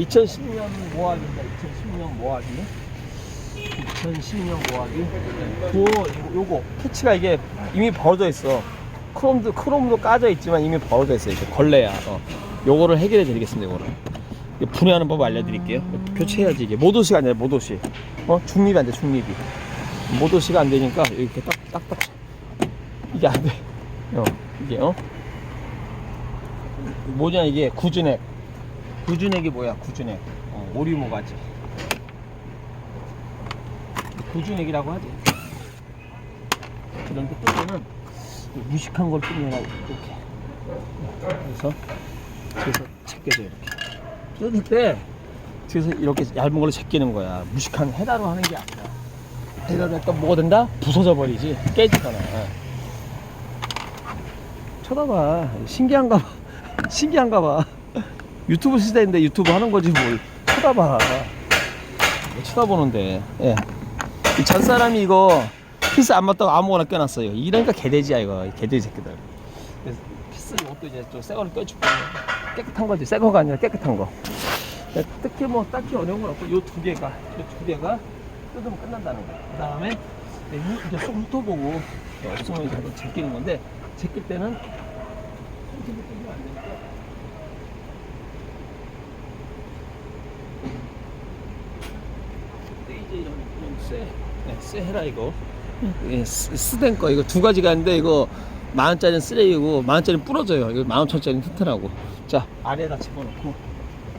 2010년 모하기입니다. 2010년 모하기. 2010년 모하기. 그 요거 캐치가 이게 이미 벌어져 있어. 크롬도 크롬도 까져 있지만 이미 벌어져 있어요. 이게 걸레야. 어. 요거를 해결해 드리겠습니다. 요거를. 분해하는 법 알려드릴게요. 교체해야지 이게 모도시가 아니라 모도시. 어 중립이 안 돼. 중립이. 모도시가 안 되니까 이렇게 딱딱딱 이게 안 돼. 어 이게 어 뭐냐 이게 구준액. 구준액이 뭐야? 구준액. 어, 오리모가지. 구준액이라고 하지. 그런 게 뜨면은 무식한 걸 뜨면 이렇게. 그래서 그래서 제껴져 이렇게. 뜯을 때 그래서 이렇게 얇은 걸로 제끼는 거야. 무식한 해다로 하는 게 아니라. 해다로 했다 뭐가 된다? 부서져 버리지. 깨지잖아. 예. 쳐다봐. 신기한가 봐. 신기한가 봐. 유튜브 시대인데 유튜브 하는 거지 뭘 쳐다봐. 왜 쳐다보는데. 예. 이전 사람이 이거 피스 안 맞다고 아무거나 껴놨어요. 이러니까 개돼지야 이거. 개돼지 새끼들. 그래서 피스 이것도 이제 좀새 거를 껴줄게. 깨끗한 거지. 새 거가 아니라 깨끗한 거. 예, 특히 뭐 딱히 어려운 건 없고 요 두 개가 요 두 개가 뜯으면 끝난다는 거. 그 다음에 이제 쏙 훑어보고 이제 제끼는 건데 제낄 때는 홈티브 뜯으면 안 되니까 근데 이제 이런 쇠, 네, 쇠 해라 이거. 예, 쓰- 쓰된 거 이거 두 가지가 있는데 이거 만 원짜리는 쓰레기고 만 원짜리는 부러져요. 이거 만 오천 짜리는 튼튼하고. 자 아래에다 집어넣고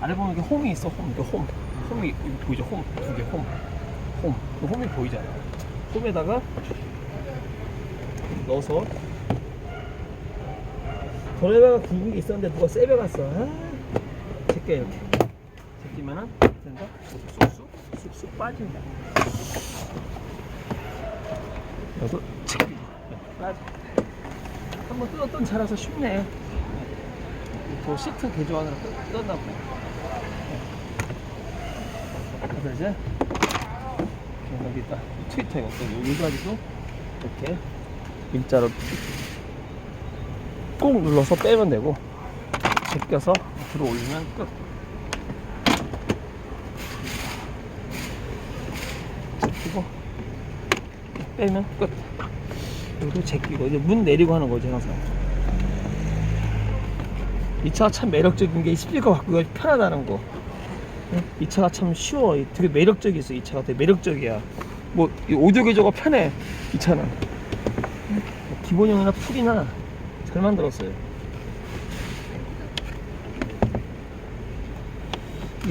아래 보면 이렇게 홈이 있어. 홈, 이게 홈, 홈이 이거 보이죠? 홈, 두 개, 홈, 홈, 이 홈이 보이잖아. 홈에다가 넣어서 전에다가 굵은 게 있었는데 누가 세배 갔어. 아, 제껴 이렇게. 제끼면은 된다. 쑥쑥 쑥쑥 빠진다. 그래서 제끼고 빠져. 한번 뜯었던 차라서 쉽네. 저 시트 개조하느라 뜯- 뜯었나 보네. 그래서 이제 여기 있다. 트위터 이것도 여기 가지고 이렇게 일자로 꾹 눌러서 빼면 되고 제껴서 들어 올리면 끝. 끼고 빼면 끝. 그리고 제끼고 이제 문 내리고 하는 거지 항상. 이 차가 참 매력적인 게이 스피커 바꾸기가 편하다는 거. 응? 이 차가 참 쉬워. 이 되게 매력적이었어. 이 차가 되게 매력적이야. 뭐, 이 오디오 개조가 편해. 이 차는. 기본형이나 풀이나 잘 만들었어요.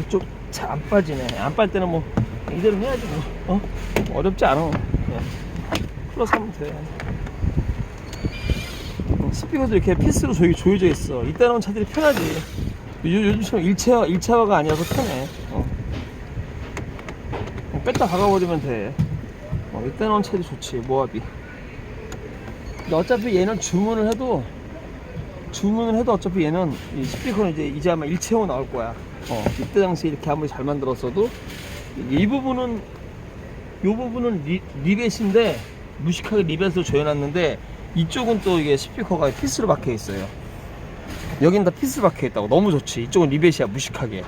좀잘안 빠지네. 안빨 때는 뭐, 이대로 해야지 뭐. 어? 어렵지 않아. 그냥 플러스 하면 돼. 어, 스피커도 이렇게 피스로 조이, 조여져 있어. 이따 나온 차들이 편하지. 요, 요즘처럼 일체화, 일체화가 아니라서 편해. 어. 어, 뺐다 박아버리면 돼. 어, 이따 나온 차들이 좋지, 모합이. 근데 어차피 얘는 주문을 해도, 주문을 해도 어차피 얘는 이 스피커는 이제, 이제 아마 일체화 나올 거야. 어, 이때 당시 이렇게 아무리 잘 만들었어도, 이 부분은, 요 부분은 리, 리벳인데, 무식하게 리벳으로 조여놨는데, 이쪽은 또 이게 스피커가 피스로 박혀 있어요. 여긴 다 피스로 박혀 있다고 너무 좋지. 이쪽은 리벳이야 무식하게.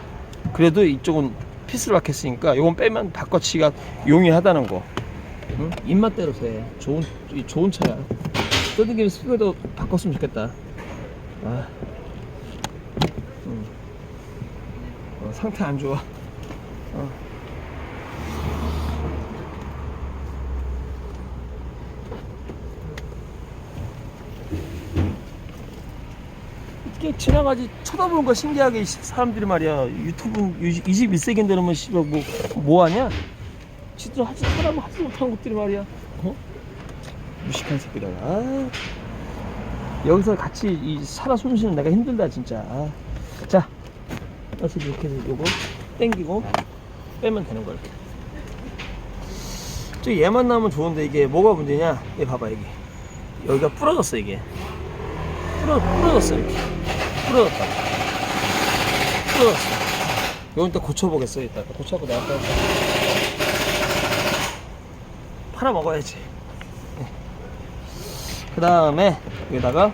그래도 이쪽은 피스로 박혔으니까 이건 빼면 바꿔치기가 용이하다는 거. 응? 입맛대로 돼. 좋은 이 좋은 차야. 뜯은 김에 스피커도 바꿨으면 좋겠다. 아, 응. 어, 상태 안 좋아. 어. 이렇게 지나가지 쳐다보는 거 신기하게 이 사람들이 말이야. 유튜브 21세기인데 뭐 씨발 뭐 뭐하냐? 진짜 하지 사람 하지 못한 것들이 말이야. 어? 무식한 새끼들 아. 여기서 같이 이 살아 숨쉬는 내가 힘들다 진짜. 아. 자 어차피 이렇게 해서 요거 땡기고 빼면 되는 거야 이렇게. 저 얘만 나오면 좋은데 이게 뭐가 문제냐? 얘 봐봐 여기 여기가 부러졌어 이게. 부러, 부러졌어 이렇게 부러졌다 부러졌어 이건 또 고쳐보겠어 이따 고쳐갖고 나왔다 팔아 먹어야지 그 다음에 여기다가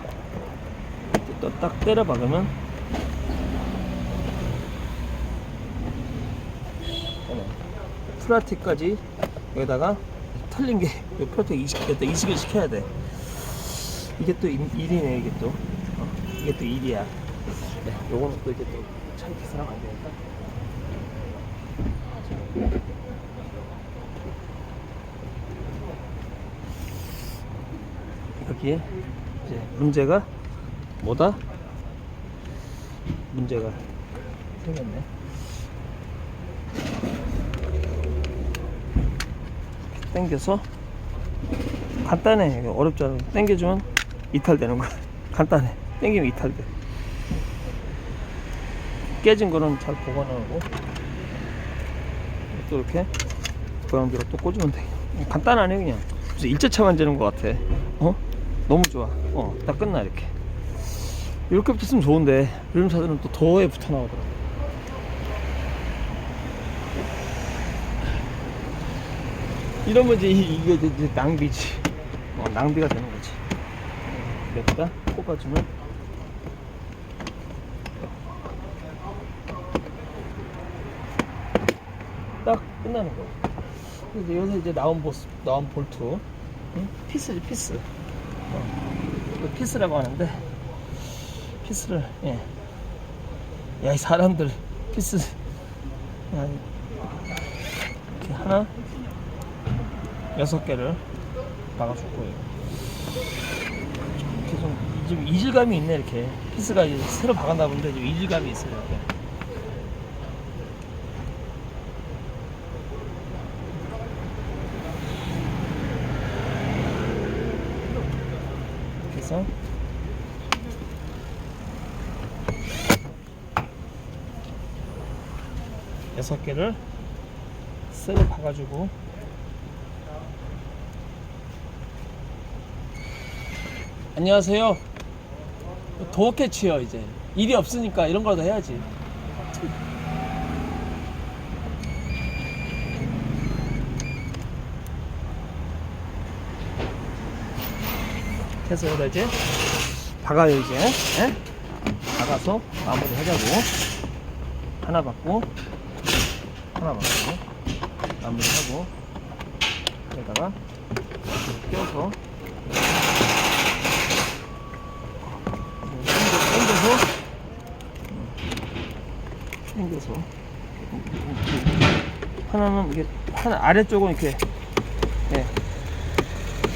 또 딱 때려 박으면 프라틱까지 여기다가 틀린 게이 프라틱 이식, 여기다 이식을 시켜야 돼. 이게 또 일- 일이네 이게 또. 어, 이게 또 일이야. 네, 요거는 또 이게 또 차이 계산하면 안 되니까. 여기에 이제 문제가 뭐다? 문제가 생겼네. 당겨서 간단해. 어렵지 않아. 당겨주면 이탈되는 거야. 간단해. 당기면 이탈돼. 깨진 거는 잘 보관하고 또 이렇게 고양대로 또 꽂으면 돼. 간단하네 그냥. 무슨 일제차 만지는 것 같아. 어? 너무 좋아. 어, 딱 끝나 이렇게. 이렇게 붙었으면 좋은데 차들은 또 더에 붙어 나오더라고. 이러면 이제 이- 이게 이제 이제 낭비지. 어, 낭비가 되는 거지. 여기다 꼽아주면 딱 끝나는 거야. 그래서 여기서 이제 나온 보스, 나온 볼트, 응? 피스지 피스. 어, 이거 피스라고 하는데 피스를 예. 야 이 사람들 피스 야, 이렇게 하나 여섯 개를 거예요. 이렇게 좀, 좀 이질감이 있네 이렇게 피스가 이제 새로 박았나 본데 좀 이질감이 있어요. 이렇게. 이렇게 해서. 여섯 개를 쇠로 박아주고. 안녕하세요. 도어 캐치요 이제. 일이 없으니까 이런 거라도 해야지 해서 여기다 이제 박아요 이제. 예? 박아서 마무리 하자고. 하나 받고 하나 받고 마무리하고 여기다가 껴서 당겨서 당겨서. 하나는 이게 하나 아래쪽은 이렇게 예,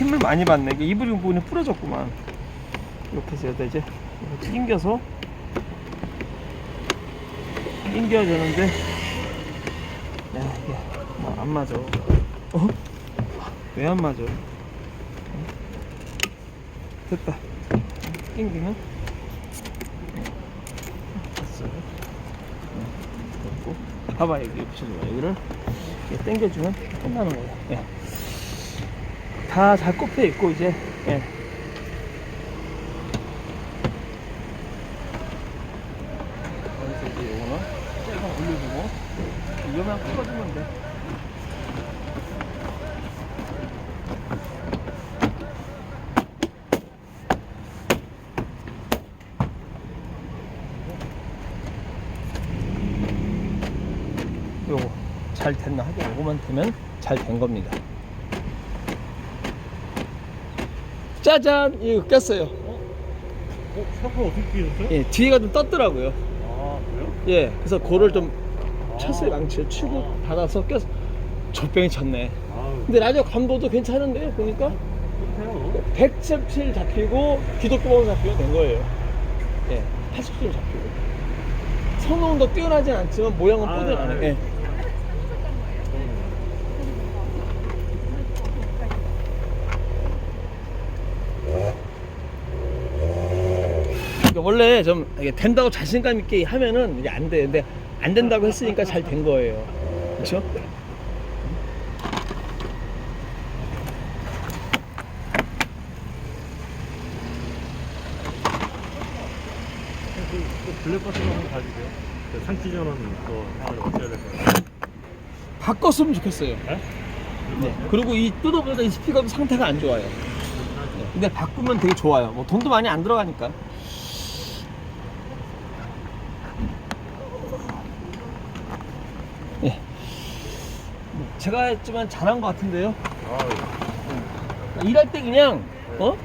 힘을 많이 받네. 이불 부분이 부러졌구만. 이렇게 해서 이제 당겨서 당겨야 되는데. 야 이게 뭐안 맞아. 어? 왜 안 맞아? 어? 됐다. 당기면? 됐어요. 됐고. 봐봐 여기 붙여줘 여기를 당겨주면 끝나는 거예요. 예. 다 잘 꼽혀 있고 이제. 예. 여기서 이제 요거는 쫙 올려주고 이거만 풀어주면 돼. 요거 잘 됐나 하고 요거만 되면 잘 된 겁니다 짜잔! 이거 꼈어요. 어? 사파 어떻게 끼셨어요? 예 뒤에가 좀 떴더라고요. 아 그래요? 예 그래서 그거를 좀 아. 쳤어요 망치를 치고 닫아서 껴서 젖병이 쳤네. 아우 근데 라디오 감도도 괜찮은데요 보니까? 끝에요. 117 잡히고 기독구멍 잡히고 된 거예요. 예 80점 잡히고. 성능은 더 뛰어나진 않지만 모양은 아, 뽀들하네. 아, 예. 그러니까 원래 좀 이게 된다고 자신감 있게 하면은 이제 안 돼. 근데 안 된다고 했으니까 잘 된 거예요. 그렇죠? 블랙박스로 한번 가주세요 그 상치전은 또잘 어떻게 해야 될까요? 바꿨으면 좋겠어요. 네? 네. 그리고 이 뜯어보다 이 스피커도 상태가 안 좋아요. 네. 근데 바꾸면 되게 좋아요. 뭐 돈도 많이 안 들어가니까. 제가 했지만 잘한 것 같은데요. 아, 일할 때 그냥 어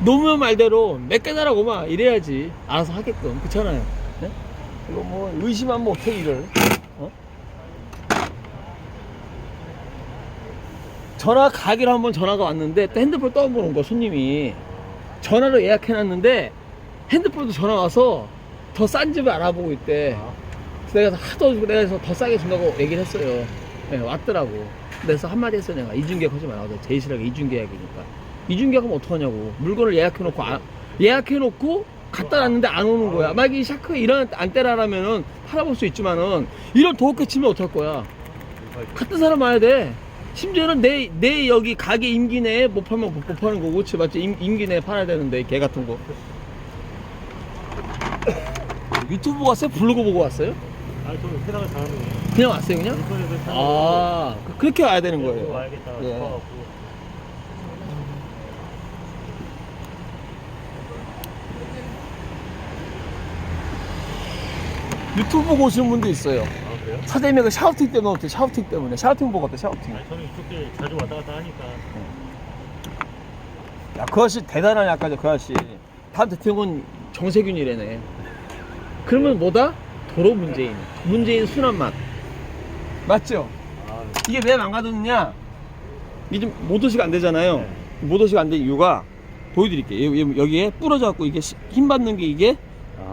노무현 말대로 몇 개나라고 막 이래야지 알아서 하게끔 그렇잖아요. 네? 이거 뭐 의심하면 못해 일을. 어? 전화 가기로 한번 전화가 왔는데 또 핸드폰 떠보는 거 손님이 전화로 예약해놨는데 핸드폰도 전화 와서 더 싼 집을 알아보고 있대. 아, 그래서 내가 하도 내가 더 싸게 준다고 얘기를 했어요. 네, 왔더라고. 그래서 한마디 했어 내가 이중계약 하지 말라고 제일 싫어하게 이중계약이니까. 이중계약하면 어떡하냐고. 물건을 예약해놓고 안- 예약해놓고 갖다 놨는데 안 오는 거야. 만약에 이 샤크 이런 안 때라라면은 팔아볼 수 있지만은 이런 도어게 치면 어떡할 거야. 같은 사람 와야 돼. 심지어는 내, 내 여기 가게 임기 내에 못 팔면 못, 못 파는 거고, 그치? 맞지? 임, 임기 내에 팔아야 되는데, 개 같은 거. 유튜브 보고 왔어요? 블로그 보고 왔어요? 아니 저는 회사가 잘하는 거예요. 그냥 왔어요, 그냥? 아, 그- 그렇게 와야 되는 거예요. 와야겠다 예. 싶어갖고 유튜브 보고 오시는 분도 있어요. 아 그래요? 사장님이 그 샤우팅 때문에 어때? 샤우팅 때문에. 샤우팅 보고 어때? 샤우팅. 아니 저는 이쪽에 자주 왔다 갔다 하니까 야, 그 아저씨 대단하네, 아까 저 그 아저씨. 다음 대통령은 정세균이래네. 그러면 뭐다? 도로 문재인. 문재인 순한 맛. 맞죠? 아 이게 왜 망가졌느냐? 이게 좀 모터시가 안 되잖아요. 네. 모터시가 안 된 이유가 보여드릴게요. 여기- 여기에 부러져갖고 이게 시- 힘 받는 게 이게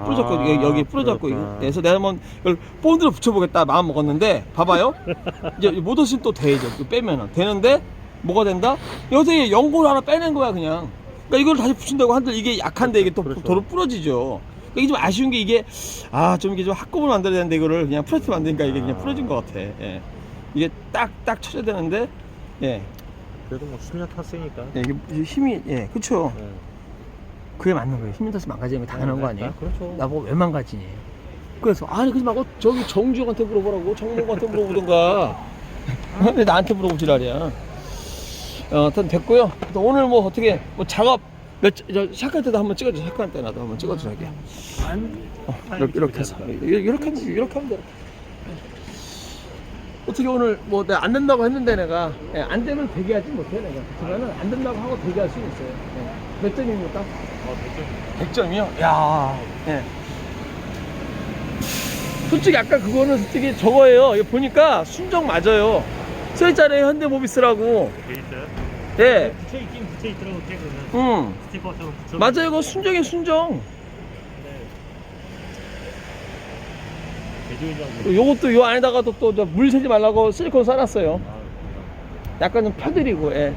부러졌고 여기, 여기 부러졌고 이거. 그렇구나. 그래서 내가 한번 이걸 본드로 붙여보겠다 마음 먹었는데 봐봐요. 이제 모터신 또 되죠. 이거 빼면은 되는데 뭐가 된다? 여기서 연골 하나 빼낸 거야 그냥. 그러니까 이걸 다시 붙인다고 한들 이게 약한데 이게 또 그렇죠. 도로 부러지죠. 이게 좀 아쉬운 게 이게 아 좀 이게 좀 합금을 만들어야 되는데 이거를 그냥 프레트 만드니까 이게 그냥 아. 부러진 것 같아. 예. 이게 딱딱 쳐져야 되는데 예. 그래도 뭐 10년 탔으니까 예, 이게 힘이 예 그렇죠. 네. 그게 맞는 거예요. 힘이 망가지는 게 당연한 거 아니에요? 아, 그렇죠 나보고 왜 망가지니? 그래서 아니 그러지 말고 저기 정주영한테 물어보라고 정몽한테 물어보던가 왜 나한테 물어보 지랄이야 어, 일단 됐고요 또 오늘 뭐 어떻게 뭐 작업 몇, 저 시작할 때도 한번 찍어줘 시작할 때 나도 한번 찍어줘 자기야 어, 이렇게, 이렇게 해서 이렇게, 이렇게 하면 돼, 이렇게 하면 돼 어떻게 오늘 뭐 내가 안 된다고 했는데 내가 예, 안 되면 대기하지 못해 내가 그러면은 안 된다고 하고 대기할 수 있어요 예. 몇 점입니까? 아 100점 100점이요? 야, 예. 솔직히 아까 그거는 솔직히 저거예요. 이거 보니까 순정 맞아요. 써 있잖아요. 현대모비스라고. 돼 있어요? 예. 붙여 있긴 붙여 있더라고 깨그는 응. 스티커처럼 붙여 맞아요. 이거 순정이 순정. 개조이장 요것도 요 안에다가도 또물 새지 말라고 실리콘 싸놨어요. 아, 약간 좀 펴드리고, 예.